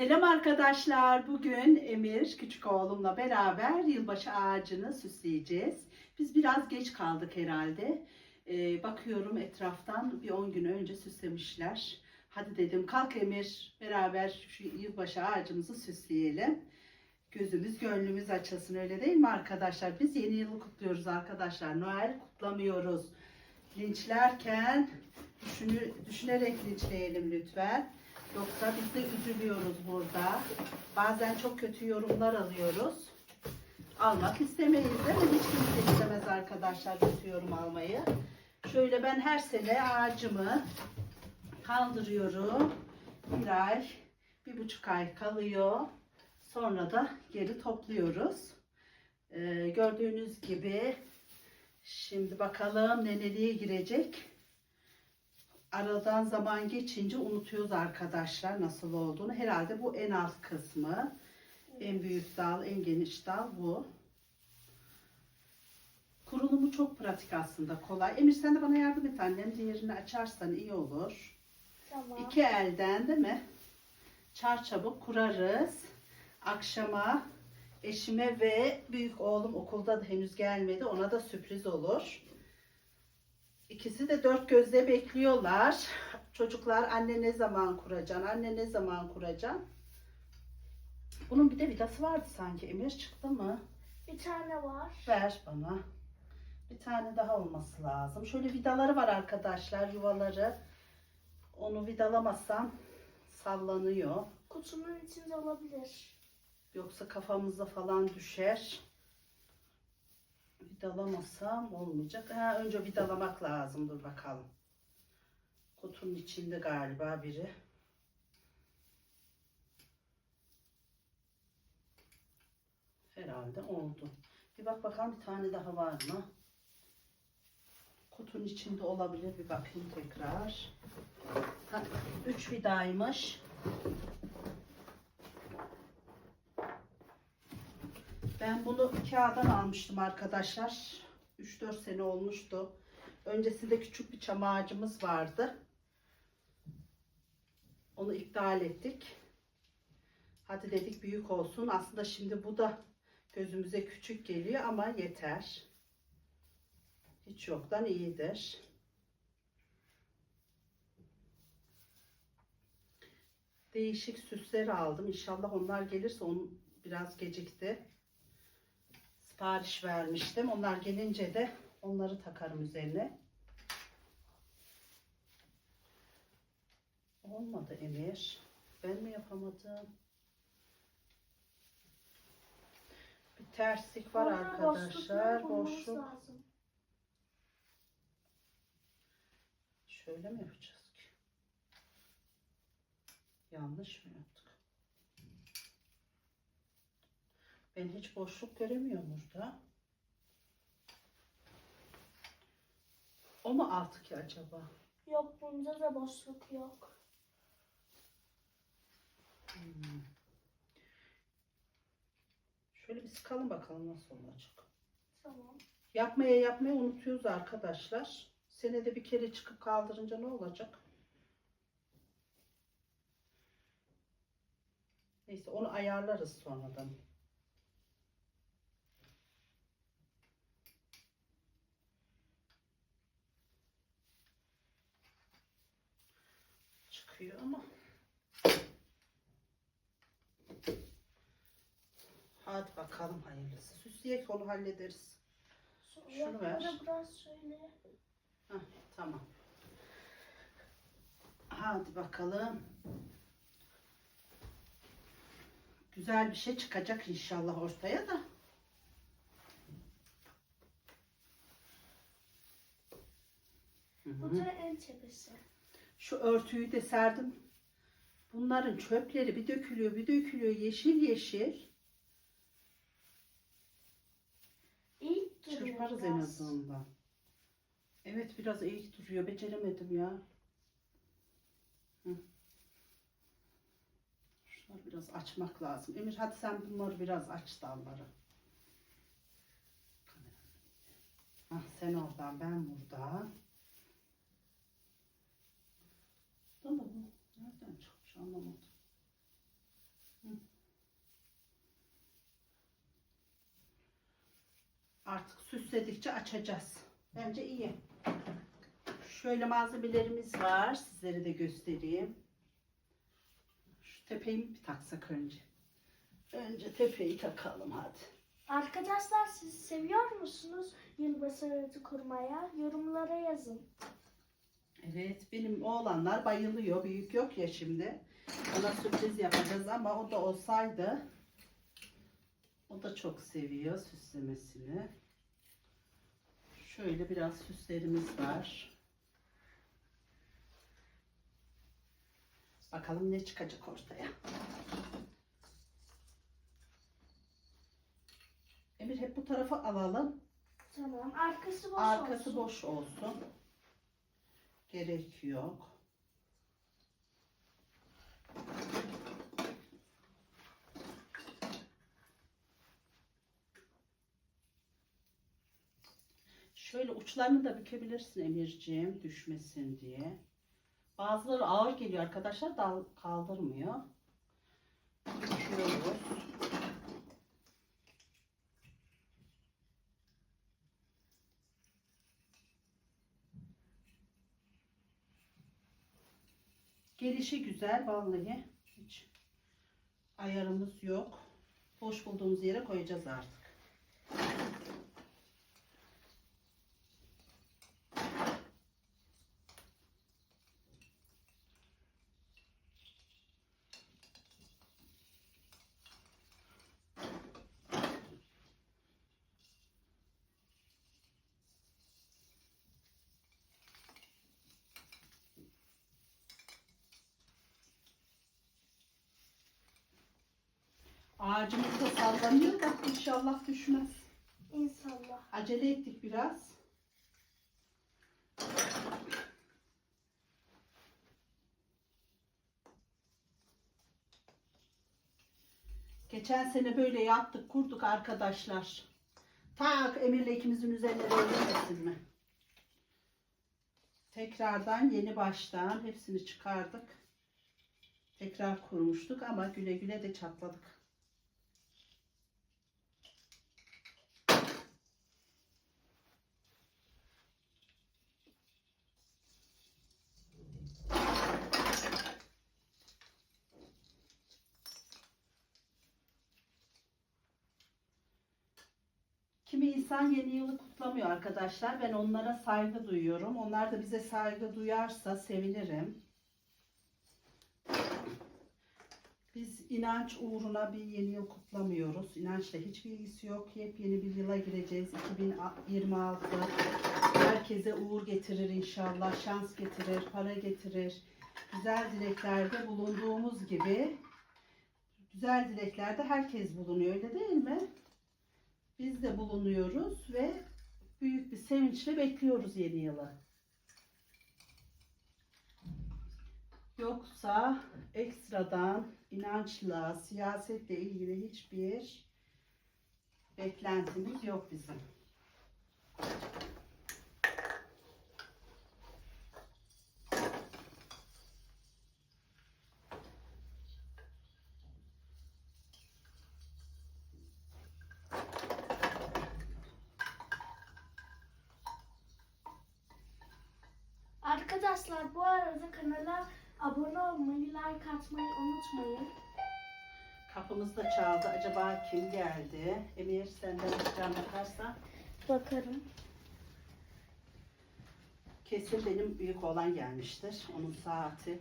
Selam arkadaşlar. Bugün Emir küçük oğlumla beraber yılbaşı ağacını süsleyeceğiz. Biz biraz geç kaldık herhalde. Ee, bakıyorum etraftan bir 10 gün önce süslemişler. Hadi dedim kalk Emir beraber şu yılbaşı ağacımızı süsleyelim. Gözümüz gönlümüz açılsın öyle değil mi arkadaşlar? Biz yeni yılı kutluyoruz arkadaşlar. Noel kutlamıyoruz. Linçlerken düşünü, düşünerek linçleyelim lütfen. Yoksa biz de üzülüyoruz burada. Bazen çok kötü yorumlar alıyoruz. Almak istemeyiz değil mi? Hiç kimse istemez arkadaşlar kötü yorum almayı. Şöyle ben her sene ağacımı kaldırıyorum. Bir ay, bir buçuk ay kalıyor. Sonra da geri topluyoruz. Ee, gördüğünüz gibi şimdi bakalım ne nereye girecek. Aradan zaman geçince unutuyoruz arkadaşlar nasıl olduğunu. Herhalde bu en alt kısmı. En büyük dal, en geniş dal bu. Kurulumu çok pratik aslında, kolay. Emir sen de bana yardım et annem. Diğerini açarsan iyi olur. Tamam. İki elden değil mi? Çarçabuk kurarız. Akşama eşime ve büyük oğlum okulda da henüz gelmedi. Ona da sürpriz olur. İkisi de dört gözle bekliyorlar. Çocuklar anne ne zaman kuracaksın? Anne ne zaman kuracaksın? Bunun bir de vidası vardı sanki. Emir çıktı mı? Bir tane var. Ver bana. Bir tane daha olması lazım. Şöyle vidaları var arkadaşlar yuvaları. Onu vidalamazsam sallanıyor. Kutunun içinde olabilir. Yoksa kafamıza falan düşer. Vidalamasam olmayacak. Ha, önce vidalamak lazım. Dur bakalım. Kutunun içinde galiba biri. Herhalde oldu. Bir bak bakalım bir tane daha var mı? Kutunun içinde olabilir. Bir bakayım tekrar. Ha, üç vidaymış. Ben bunu kağıdan almıştım arkadaşlar. 3-4 sene olmuştu. Öncesinde küçük bir çam ağacımız vardı. Onu iptal ettik. Hadi dedik büyük olsun. Aslında şimdi bu da gözümüze küçük geliyor ama yeter. Hiç yoktan iyidir. Değişik süsler aldım. İnşallah onlar gelirse onu biraz gecikti sipariş vermiştim. Onlar gelince de onları takarım üzerine. Olmadı Emir. Ben mi yapamadım? Bir terslik var Ona arkadaşlar. Boşluk. lazım. Şöyle mi yapacağız ki? Yanlış mı yaptık? Ben hiç boşluk göremiyorum burada. O mu altı ki acaba? Yok bunda da boşluk yok. Hmm. Şöyle bir sıkalım bakalım nasıl olacak. Tamam. Yapmaya yapmaya unutuyoruz arkadaşlar. Senede bir kere çıkıp kaldırınca ne olacak? Neyse onu ayarlarız sonradan. Çıkıyor ama. Hadi bakalım hayırlısı. Süsleyek onu hallederiz. Şunu ver. biraz şöyle. Hah, tamam. Hadi bakalım. Güzel bir şey çıkacak inşallah ortaya da. Bu da en tepesi. Şu örtüyü de serdim. Bunların çöpleri bir dökülüyor, bir dökülüyor yeşil yeşil. İyi Çırparız en azından. Evet biraz eğik duruyor. Beceremedim ya. Hı. Şunları biraz açmak lazım. Emir hadi sen bunları biraz aç dalları. Ah sen oradan ben buradan. Şuradan da bu nereden çıkmış anlamadım. Hı. Artık süsledikçe açacağız. Bence iyi. Şöyle malzemelerimiz var. Sizlere de göstereyim. Şu tepeyi bir taksak önce. Önce tepeyi takalım hadi. Arkadaşlar siz seviyor musunuz yılbaşı aracı kurmaya? Yorumlara yazın. Evet benim oğlanlar bayılıyor. Büyük yok ya şimdi. Ona sürpriz yapacağız ama o da olsaydı o da çok seviyor süslemesini. Şöyle biraz süslerimiz var. Bakalım ne çıkacak ortaya. Emir hep bu tarafa alalım. Tamam. Arkası boş Arkası olsun. boş olsun. Gerek yok. Şöyle uçlarını da bükebilirsin Emirciğim düşmesin diye. Bazıları ağır geliyor arkadaşlar dal kaldırmıyor. Büküyoruz. Gelişi güzel vallahi. Hiç ayarımız yok. Boş bulduğumuz yere koyacağız artık. Ağacımız da sallanıyor da inşallah düşmez. İnşallah. Acele ettik biraz. Geçen sene böyle yaptık, kurduk arkadaşlar. Tak Emir'le ikimizin üzerine değmesin mi? Tekrardan yeni baştan hepsini çıkardık. Tekrar kurmuştuk ama güle güle de çatladık. Kimi insan yeni yılı kutlamıyor arkadaşlar. Ben onlara saygı duyuyorum. Onlar da bize saygı duyarsa sevinirim. Biz inanç uğruna bir yeni yıl kutlamıyoruz. İnançla hiçbir ilgisi yok. Yepyeni bir yıla gireceğiz. 2026. Herkese uğur getirir inşallah. Şans getirir, para getirir. Güzel dileklerde bulunduğumuz gibi güzel dileklerde herkes bulunuyor öyle değil mi? Biz de bulunuyoruz ve büyük bir sevinçle bekliyoruz yeni yılı. Yoksa ekstradan inançla, siyasetle ilgili hiçbir beklentimiz yok bizim. Arkadaşlar bu arada kanala abone olmayı, like atmayı unutmayın. Kapımız da çaldı. Acaba kim geldi? Emir senden ricam bakarsan. Bakarım. Kesin benim büyük olan gelmiştir. Onun saati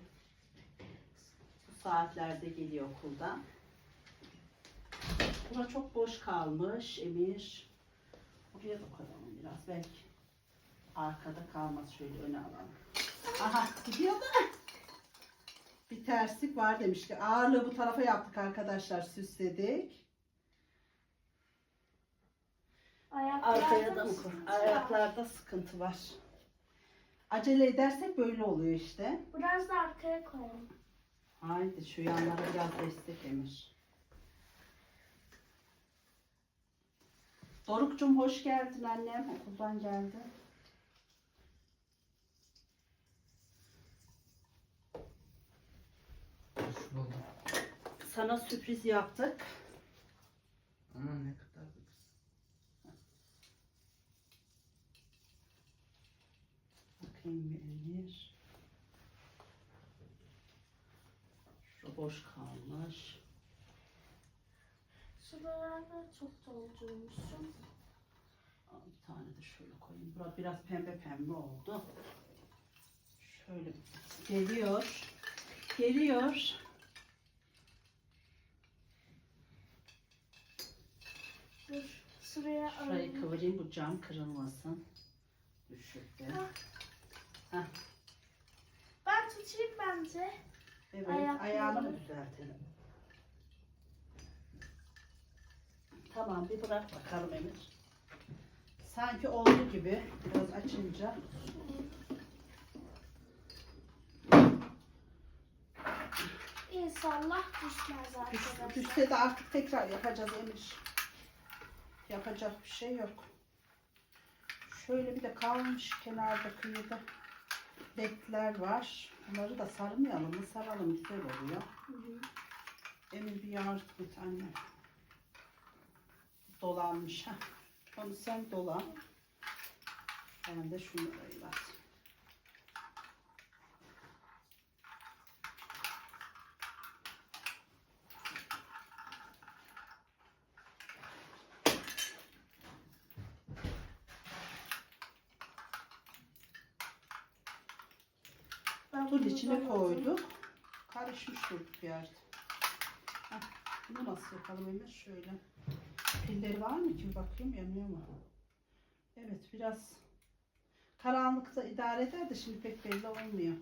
bu saatlerde geliyor okuldan. Bura çok boş kalmış Emir. Buraya da koyalım biraz belki. Arkada kalmaz şöyle öne alalım. Aha gidiyor da. Bir terslik var demişti. Ağırlığı bu tarafa yaptık arkadaşlar süsledik. Ayaklarda Arkaya da sıkıntı. Ayaklarda sıkıntı var. Acele edersek böyle oluyor işte. Biraz da arkaya koyalım. Haydi şu yanlara biraz destek Emir. Doruk'cum hoş geldin annem. Okuldan geldi. sana sürpriz yaptık. Ama ne kadar Bakayım beğenir. Şu boş kalmış. Şuralarda çok doldurmuşum. Bir tane de şöyle koyayım. Burada biraz pembe pembe oldu. Şöyle geliyor. Geliyor. Şuraya Şurayı kıvırayım bu cam kırılmasın. Düşükte. Ah. Ben tutayım bence. Evet ayağını mı düzeltelim? Tamam bir bırak bakalım Emir. Sanki oldu gibi biraz açınca. İnşallah düşmez Düş, arkadaşlar. düşse de artık tekrar yapacağız Emir. Yapacak bir şey yok. Şöyle bir de kalmış kenarda kıyıda bekler var. Bunları da sarmayalım mı? Saralım güzel oluyor. Hı hı. Emir bir yardım et anne. Dolanmış ha. Onu sen dolan. Ben de şunu ver. Ben Bunun bunu içine koyduk. Karışmış durduk yerde. Heh, bunu nasıl yapalım Emir? Şöyle. Pilleri var mı ki? Bakayım yanıyor mu? Evet biraz karanlıkta idare eder de şimdi pek belli olmuyor.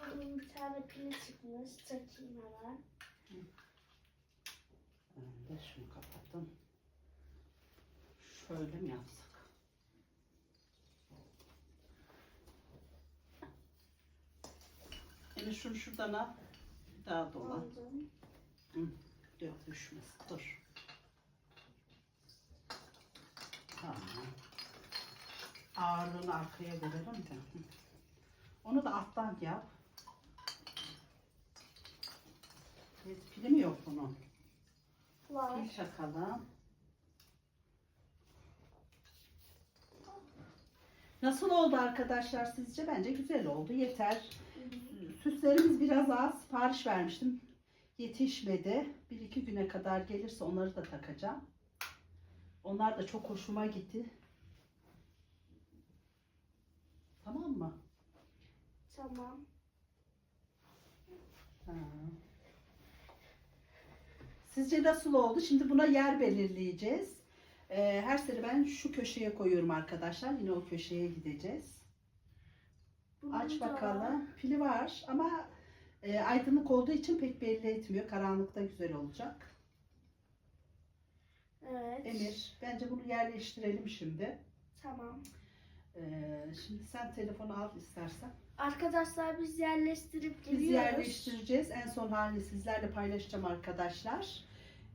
Bunun bir tane pili çıkmış. Takayım hemen. Ben de şunu kapattım. Şöyle mi yapsak? Emir şunu şuradan al. Bir daha dolan. Aldım. Yok düşmez. Dur. Tamam. Ağırlığını arkaya verelim de. Hı. Onu da alttan yap. Evet, pili mi yok bunun? Var. Pil takalım. Nasıl oldu arkadaşlar sizce? Bence güzel oldu. Yeter. Süslerimiz biraz az. Sipariş vermiştim. Yetişmedi. Bir iki güne kadar gelirse onları da takacağım. Onlar da çok hoşuma gitti. Tamam mı? Tamam. Ha. Sizce nasıl oldu? Şimdi buna yer belirleyeceğiz. Ee, her sene ben şu köşeye koyuyorum arkadaşlar. Yine o köşeye gideceğiz. Bunun Aç da- bakalım. Pili var ama e, aydınlık olduğu için pek belli etmiyor. Karanlıkta güzel olacak. Evet. Emir, bence bunu yerleştirelim şimdi. Tamam. Ee, şimdi sen telefonu al istersen. Arkadaşlar biz yerleştirip Biz geliyoruz. yerleştireceğiz. En son halini sizlerle paylaşacağım arkadaşlar.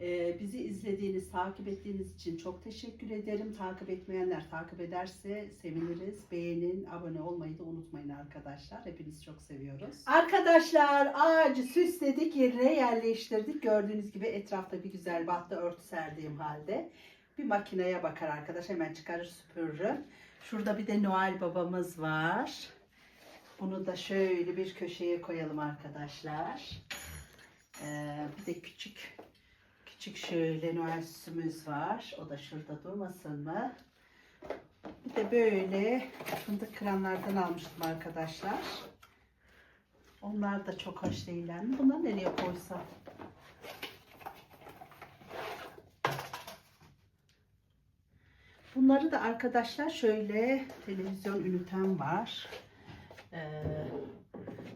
Ee, bizi izlediğiniz, takip ettiğiniz için çok teşekkür ederim. Takip etmeyenler takip ederse seviniriz. Beğenin, abone olmayı da unutmayın arkadaşlar. Hepinizi çok seviyoruz. Arkadaşlar ağacı süsledik, yerine yerleştirdik. Gördüğünüz gibi etrafta bir güzel battı örtü serdiğim halde. Bir makineye bakar arkadaş hemen çıkarır süpürürüm. Şurada bir de Noel babamız var. Bunu da şöyle bir köşeye koyalım arkadaşlar. Ee, bir de küçük küçük şöyle Noel süsümüz var. O da şurada durmasın mı? Bir de böyle fındık kıranlardan almıştım arkadaşlar. Onlar da çok hoş değiller mi? Bunları nereye koysam? Bunları da arkadaşlar şöyle televizyon ünitem var. Ee,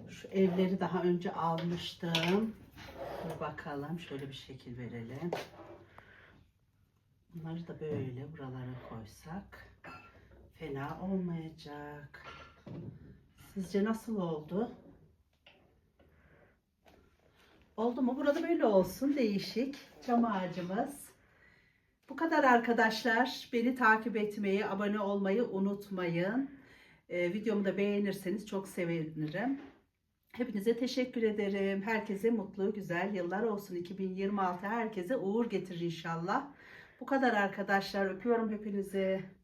şu evleri daha önce almıştım. Dur bakalım şöyle bir şekil verelim. Bunları da böyle buralara koysak fena olmayacak. Sizce nasıl oldu? Oldu mu? Burada böyle olsun. Değişik. Çam ağacımız. Bu kadar arkadaşlar. Beni takip etmeyi, abone olmayı unutmayın. Ee, videomu da beğenirseniz çok sevinirim. Hepinize teşekkür ederim. Herkese mutlu, güzel yıllar olsun. 2026 herkese uğur getirir inşallah. Bu kadar arkadaşlar. Öpüyorum hepinizi.